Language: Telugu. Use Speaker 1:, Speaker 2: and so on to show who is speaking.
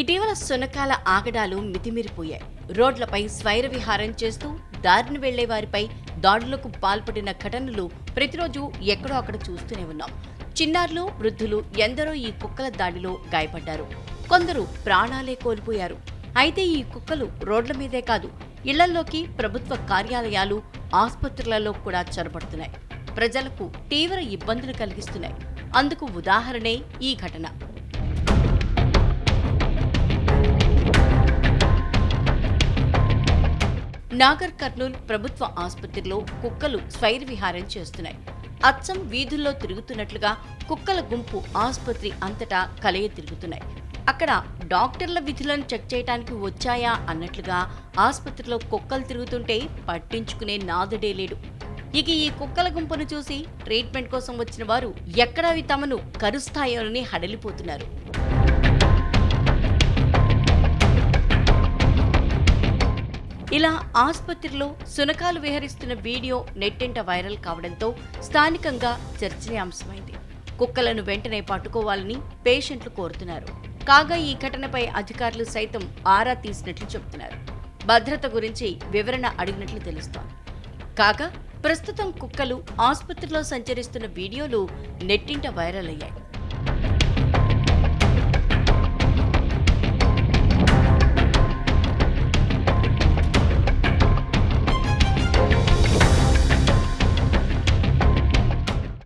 Speaker 1: ఇటీవల సునకాల ఆగడాలు మితిమిరిపోయాయి. రోడ్లపై స్వైర విహారం చేస్తూ దారిని వెళ్ళే వారిపై దాడులకు పాల్పడిన ఘటనలు ప్రతిరోజు ఎక్కడో అక్కడ చూస్తూనే ఉన్నాం. చిన్నారులు వృద్ధులు ఎందరో ఈ కుక్కల దాడిలో గాయపడ్డారు. కొందరు ప్రాణాలే కోల్పోయారు. అయితే ఈ కుక్కలు రోడ్ల మీదే కాదు ఇళ్ళలోకి ప్రభుత్వ కార్యాలయాలు ఆసుపత్రులలో కూడా చొరబడుతున్నాయి. ప్రజలకు తీవ్ర ఇబ్బందులు కలిగిస్తున్నాయి. అందుకు ఉదాహరణే ఈ ఘటన. నాగర్ కర్నూల్ ప్రభుత్వ ఆసుపత్రిలో కుక్కలు స్వైర్విహారం చేస్తున్నాయి. అచ్చం వీధుల్లో తిరుగుతున్నట్లుగా కుక్కల గుంపు ఆసుపత్రి అంతటా కలయ తిరుగుతున్నాయి. అక్కడ డాక్టర్ల విధులను చెక్ చేయడానికి వచ్చాయా అన్నట్లుగా ఆసుపత్రిలో కుక్కలు తిరుగుతుంటే పట్టించుకునే నాదుడే లేడు. ఇక ఈ కుక్కల గుంపును చూసి ట్రీట్మెంట్ కోసం వచ్చిన వారు ఎక్కడ అవి తమను కరుస్తాయోనని హడలిపోతున్నారు. ఇలా ఆసుపత్రిలో సునకాలు విహరిస్తున్న వీడియో నెట్టింట వైరల్ కావడంతో స్థానికంగా చర్చనీయాంశమైంది. కుక్కలను వెంటనే పట్టుకోవాలని పేషెంట్లు కోరుతున్నారు. కాగా ఈ ఘటనపై అధికారులు సైతం ఆరా తీసినట్లు చెబుతున్నారు. భద్రత గురించి వివరణ అడిగినట్లు తెలుస్తోంది. కాగా ప్రస్తుతం కుక్కలు ఆసుపత్రిలో సంచరిస్తున్న వీడియోలు నెట్టింట వైరల్ అయ్యాయి.